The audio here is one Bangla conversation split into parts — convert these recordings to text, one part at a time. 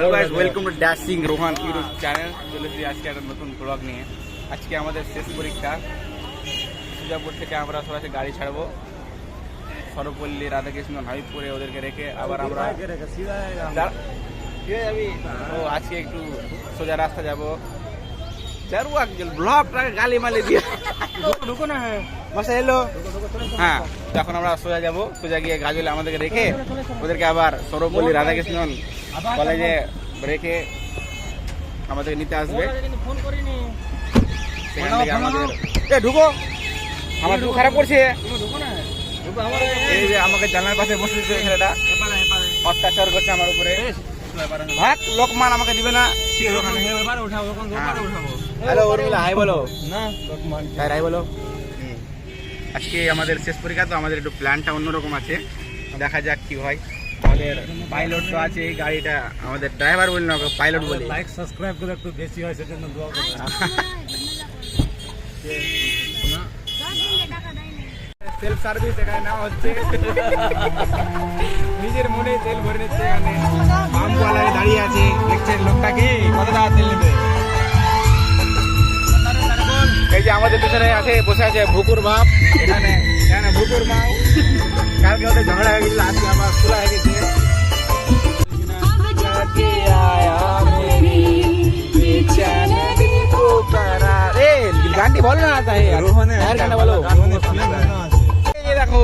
Hello guys welcome to dashing Rohan YouTube channel চলে এসেছি আজকে একটা নতুন ব্লগ নিয়ে। আজকে আমাদের শেষ পরীক্ষা। সুজাপুর থেকে আমরা সরাসরি গাড়ি ছাড়বো। সরপল্লী রাধাকৃষ্ণ হাবিবপুরে ওদেরকে রেখে আবার আমরা ও আজকে একটু সোজা রাস্তা যাব। ব্লগটাকে গালি মালি দিয়ে। ঢুকো না। হ্যাঁ এলো। হ্যাঁ। তখন আমরা সোজা যাব। সোজা গিয়ে গাজলে আমাদেরকে রেখে ওদেরকে আবার সৌরপল্লী রাধাকৃষ্ণন কলেজে রেখে আমাদের নিতে আসবে। সেখান থেকে আমাদের এ ঢুকো। আমার ঢুকো। খারাপ করছে। এই যে আমাকে জানার পাশে বসে ছেলেটা। অত্যাচার করছে আমার উপরে। ভাগ লোকমান আমাকে দিবে না। হ্যালো উর্মিলা হাই বলো। হাই হাই বলো। আজকে আমাদের শেষ পরীক্ষা তো আমাদের একটু প্ল্যানটা অন্যরকম আছে। দেখা যাক কি হয়। আমাদের পাইলট তো আছে এই গাড়িটা আমাদের ড্রাইভার বলি না পাইলট বলি। লাইক সাবস্ক্রাইব করে একটু বেশি হয় সেজন্য দোয়া করবেন। সেলফ সার্ভিস এখানে নেওয়া হচ্ছে। নিজের মনে তেল ভরে নিচ্ছে এখানে। পাম্পওয়ালায় দাঁড়িয়ে আছে দেখছেন লোকটাকে কত টাকা তেল নেবে? এই যে আমাদের পিছনে আছে বসে আছে ভুকুর বাপ এখানে এখানে ভুকুর মা কালকে ওদের ঝগড়া হয়ে গেছিল আজকে আবার খোলা হয়ে গেছে। গানটি বলো না তাই রোহনে আর গানটা বলো। দেখো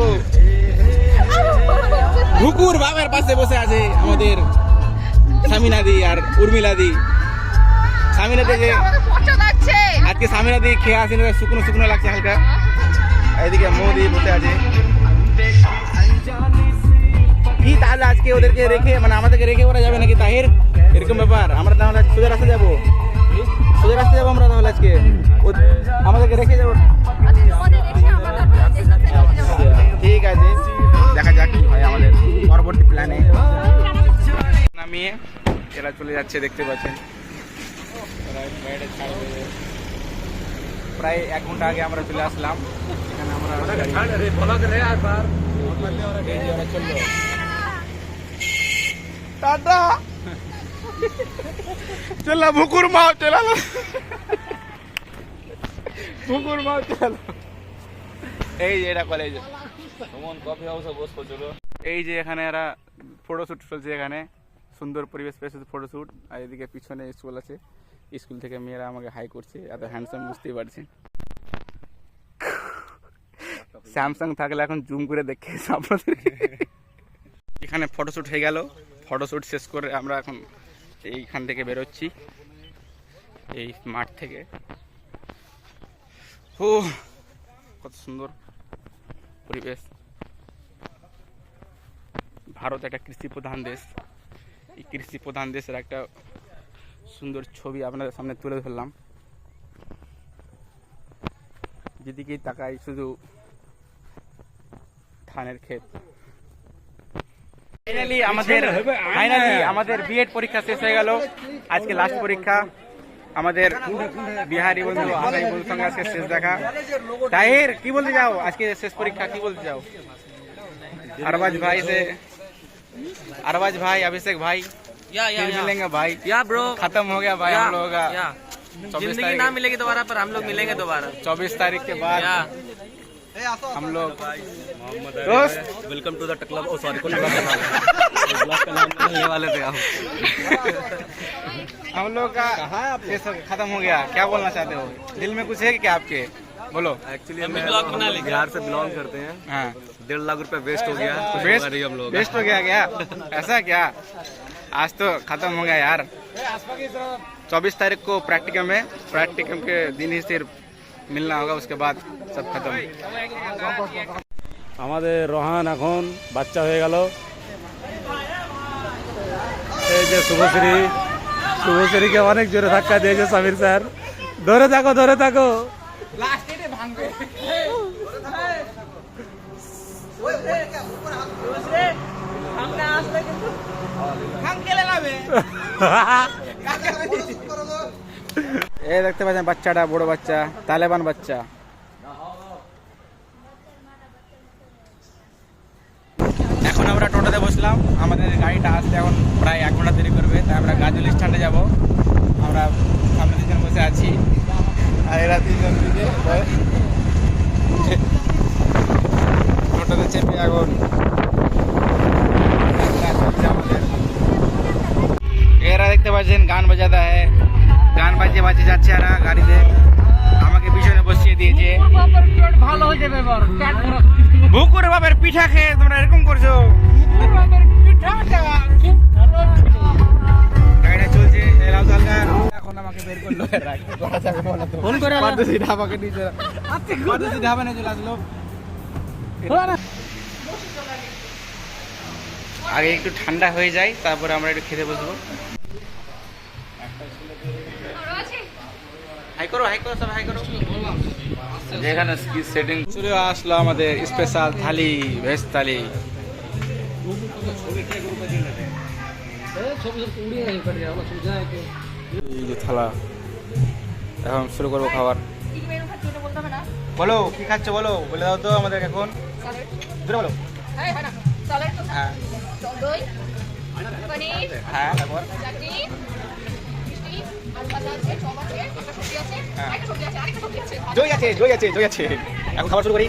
ভুকুর বাবার পাশে বসে আছে আমাদের সামিনাদি আর উর্মিলাদি। সামিনাদি যে আজকে সামিনাদি খেয়ে আসেনি শুকনো শুকনো লাগছে হালকা। এদিকে মোদি বসে আছে। কি তাহলে আজকে ওদেরকে রেখে মানে আমাদেরকে রেখে ওরা যাবে নাকি তাহির? এরকম ব্যাপার। আমরা তাহলে সোজা রাস্তা যাব। সোজা রাস্তা যাব আমরা তাহলে আজকে? আমাদেরকে রেখে যাব। ঠিক আছে, দেখা যাক কি হয় আমাদের পরবর্তী প্ল্যানে। নামিয়ে এরা চলে যাচ্ছে, দেখতে পাচ্ছেন। প্রায় এক ঘণ্টা আগে আমরা চলে আসলাম। এখানে আমরা এই যে ওরা চলল। টাটা। চলা ভুকুর মাও চলালো ভুকুর মাও চলালো এই যে এটা কলেজ কফি হাউসে বসবো চলো এই যে এখানে এরা ফটোশ্যুট চলছে এখানে। সুন্দর পরিবেশ পেয়েছে ফটোশ্যুট আর এদিকে পিছনে স্কুল আছে। স্কুল থেকে মেয়েরা আমাকে হাই করছে, এত হ্যান্ডসাম বুঝতেই পারছি। স্যামসাং থাকলে এখন জুম করে দেখে আপনাদের। এখানে ফটোশ্যুট হয়ে গেল। ফটোশ্যুট শেষ করে আমরা এখন এইখান থেকে বেরোচ্ছি। এই মাঠ থেকে। ও কত সুন্দর পরিবেশ। ভারত একটা কৃষি প্রধান দেশ। এই কৃষি প্রধান দেশের একটা সুন্দর ছবি আপনাদের সামনে তুলে ধরলাম। যেদিকেই তাকাই, শুধু ধানের ক্ষেত। ফাইনালি আমাদের ফাইনালি আমাদের বিএড পরীক্ষা শেষ হয়ে গেল। আজকে লাস্ট পরীক্ষা। আমাদের বিহারি বন্ধু আসাই বন্ধুর সঙ্গে আজকে শেষ দেখা। তাহের, কি বলতে যাও আজকে শেষ পরীক্ষা, কি বলতে যাও আরবাজ ভাই সে আরবাজ ভাই অভিষেক ভাই। या या फिर या। मिलेंगे भाई। या ब्रो खत्म हो गया भाई या, हम लोगों का। ज़िंदगी ना मिलेगी दोबारा पर हम लोग मिलेंगे दोबारा। चौबीस तारीख के बाद या। हम लोग दोस्त। Welcome to the club oh sorry blog नाम वाले थे हम लोग का ये सब खत्म हो गया। क्या बोलना चाहते हो? दिल में कुछ है क्या आपके? बोलो। एक्चुअली हम बिहार से बिलोंग करते हैं। हाँ। डेढ़ लाख रुपए वेस्ट हो गया। वेस्ट हम लोग वेस्ट हो गया क्या? ऐसा क्या? आज तो खत्म हो गया यार चौबीस तारीख को प्रैक्टिकम में प्रैक्टिकम के दिन ही सिर्फ मिलना होगा उसके बाद सब खत्म আমাদের রহান এখন বাচ্চা হয়ে গেল এই যে শুভশ্রী শুভশ্রীকে অনেক জোরে ধাক্কা দিয়েছে সামির স্যার ধরে থাকো ধরে থাকো এই দেখতে পাচ্ছেন বাচ্চাটা, বড় বাচ্চা, তালেবান বাচ্চা। এখন আমরা টোটোতে বসলাম। আমাদের গাড়িটা আসতে এখন প্রায় এক ঘণ্টা দেরি করবে, তাই আমরা গাজল স্ট্যান্ডে যাব। আমরা সামনে দিকে বসে আছি। আর টোটোতে চেপে এখন গান বাজিয়ে বাজিয়ে যাচ্ছে আর গাড়িতে। আমাকে পিছনে বসিয়ে দিয়েছে। ভালো হয়ে যাবে ভুকুর বাপের পিঠা খেয়ে তোমরা এরকম করছ? পিঠাটা খুব ভালো ছিল। গাড়িটা চলছে এখন আমাকে বের করল। করা যাবে বলো তো ফোন করে ধাবাকে নিচে ধাবা নিয়ে চলে আসলো। আগে একটু ঠান্ডা হয়ে যায় তারপরে আমরা একটু খেতে বসবো। হাই করো হাই করো সব হাই করো। যেখানে সেটিং চলে আসলো আমাদের স্পেশাল থালি ভেজ থালি। থালা। এখন শুরু করব খাবার। বলো কি খাচ্ছ বলো? বলে দাও তো আমাদের এখন। জোরে বলো। হ্যাঁ হ্যাঁ। জয় আছে জয় আছে জয় আছে। এখন খাবার শুরু করি।